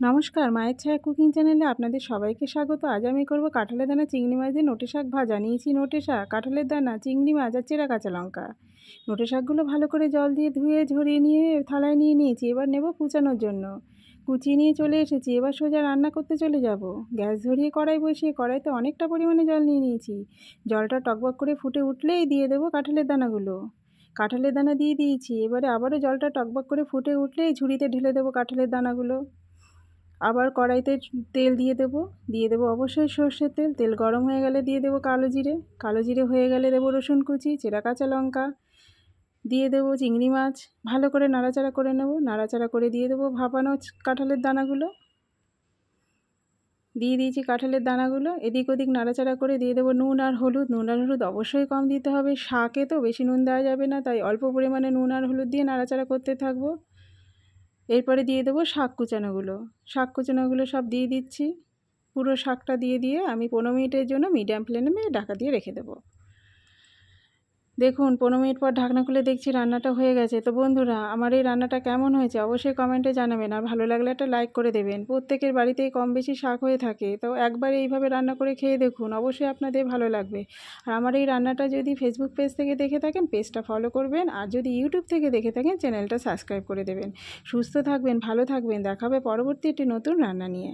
নমস্কার, মায়ের ছায়া কুকিং চ্যানেলে আপনাদের সবাইকে স্বাগত। আজ আমি করব কাঁঠালের দানা, চিংড়ি মাছ দিয়ে নোটে শাক ভাজা। নিয়েছি নোটে শাক, কাঁঠালের দানা, চিংড়ি মাছ আর চেরা কাঁচা লঙ্কা। নোটে শাকগুলো ভালো করে জল দিয়ে ধুয়ে, ঝরিয়ে নিয়ে, থালায় নিয়ে নিয়েছি। এবার নেব কুচানোর জন্য। কুচিয়ে নিয়ে চলে এসেছি। এবার সোজা রান্না করতে চলে যাব। গ্যাস ধরিয়ে কড়াই বসিয়ে, কড়াইতে অনেকটা পরিমাণে জল নিয়ে নিয়েছি। জলটা টকবক করে ফুটে উঠলেই দিয়ে দেবো কাঁঠালের দানাগুলো। কাঁঠালের দানা দিয়ে দিয়েছি। এবারে আবারও জলটা টকবক করে ফুটে উঠলেই ঝুড়িতে ঢেলে দেবো কাঁঠালের দানাগুলো। আবার কড়াইতে তেল দিয়ে দেব, দিয়ে দেবো অবশ্যই সর্ষের তেল। তেল গরম হয়ে গেলে দিয়ে দেবো কালো জিরে। কালো জিরে হয়ে গেলে দেবো রসুন কুচি, চেরা কাঁচা লঙ্কা। দিয়ে দেবো চিংড়ি মাছ। ভালো করে নাড়াচাড়া করে নেব। নাড়াচাড়া করে দিয়ে দেবো ভাপানো কাঁঠালের দানাগুলো। দিয়ে দিয়েছি কাঁঠালের দানাগুলো। এদিক ওদিক নাড়াচাড়া করে দিয়ে দেবো নুন আর হলুদ। নুন আর হলুদ অবশ্যই কম দিতে হবে। শাকে তো বেশি নুন দেওয়া যাবে না, তাই অল্প পরিমাণে নুন আর হলুদ দিয়ে নাড়াচাড়া করতে থাকব। এরপরে দিয়ে দেবো শাক কুচানোগুলো। শাক কুচানোগুলো সব দিয়ে দিচ্ছি। পুরো শাকটা দিয়ে দিয়ে আমি পনেরো মিনিটের জন্য মিডিয়াম ফ্লেমে ঢাকা দিয়ে রেখে দেবো। দেখুন, পনেরো মিনিট পর ঢাকনা খুলে দেখছি রান্নাটা হয়ে গেছে। তো বন্ধুরা, আমার এই রান্নাটা কেমন হয়েছে অবশ্যই কমেন্টে জানাবেন। আর ভালো লাগলে একটা লাইক করে দেবেন। প্রত্যেকের বাড়িতেই কম বেশি শাক হয়ে থাকে। তো একবার এইভাবে রান্না করে খেয়ে দেখুন, অবশ্যই আপনাদের ভালো লাগবে। আর আমার এই রান্নাটা যদি ফেসবুক পেজ থেকে দেখে থাকেন পেজটা ফলো করবেন। আর যদি ইউটিউব থেকে দেখে থাকেন চ্যানেলটা সাবস্ক্রাইব করে দেবেন। সুস্থ থাকবেন, ভালো থাকবেন। দেখাবে পরবর্তী একটি নতুন রান্না নিয়ে।